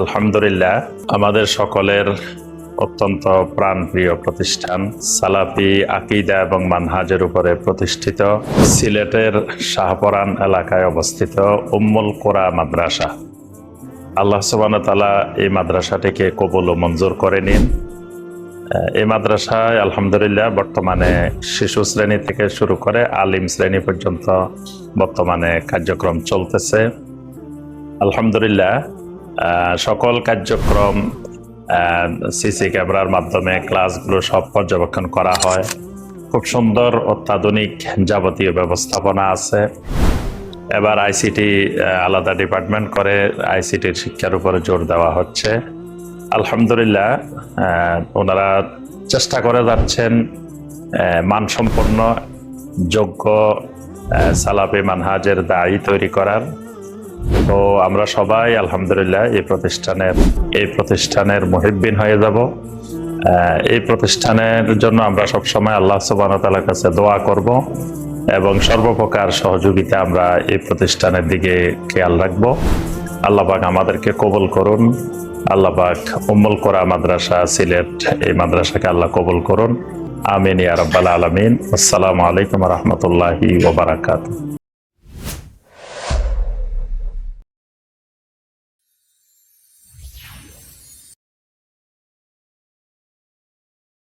আলহামদুলিল্লাহ, আমাদের সকলের অত্যন্ত প্রাণপ্রিয় প্রতিষ্ঠান সালাফি, আকিদা এবং মানহাজের উপরে প্রতিষ্ঠিত সিলেটের শাহপরান এলাকায় অবস্থিত উম্মুল কোরা মাদ্রাসা। আল্লাহ সুবান তালা এই মাদ্রাসাটিকে কবুল ও মঞ্জুর করে নিন। এই মাদ্রাসায় আলহামদুলিল্লাহ বর্তমানে শিশু শ্রেণি থেকে শুরু করে আলিম শ্রেণি পর্যন্ত বর্তমানে কার্যক্রম চলতেছে। আলহামদুলিল্লাহ সকল কার্যক্রম সিসি ক্যামেরার মাধ্যমে ক্লাসগুলো সব পর্যবেক্ষণ করা হয়। খুব সুন্দর অত্যাধুনিক যাবতীয় ব্যবস্থাপনা আছে। এবার আইসিটি আলাদা ডিপার্টমেন্ট করে আইসিটির শিক্ষার উপরে জোর দেওয়া হচ্ছে। আলহামদুলিল্লাহ ওনারা চেষ্টা করে যাচ্ছেন মানসম্পন্ন, যোগ্য সালাফি মানহাজের দায়ী তৈরি করার। তো আমরা সবাই, আলহামদুলিল্লাহ, এই প্রতিষ্ঠানের এই প্রতিষ্ঠানের মহিব্বিন হয়ে যাব। এই প্রতিষ্ঠানের জন্য আমরা সবসময় আল্লাহ সুবাহ তালার কাছে দোয়া করব এবং সর্বপ্রকার সহযোগিতা আমরা এই প্রতিষ্ঠানের দিকে খেয়াল রাখব। আল্লাহ পাক আমাদেরকে কবল করুন। আল্লাহ উম্মল করা মাদ্রাসা, সিলেট এই মাদ্রাসাকে আল্লাহ কবল করুন। আমিন ইয়া রাব্বাল আলামিন। আসসালামু আলাইকুম রহমতুল্লাহি ওবারাকাতুহ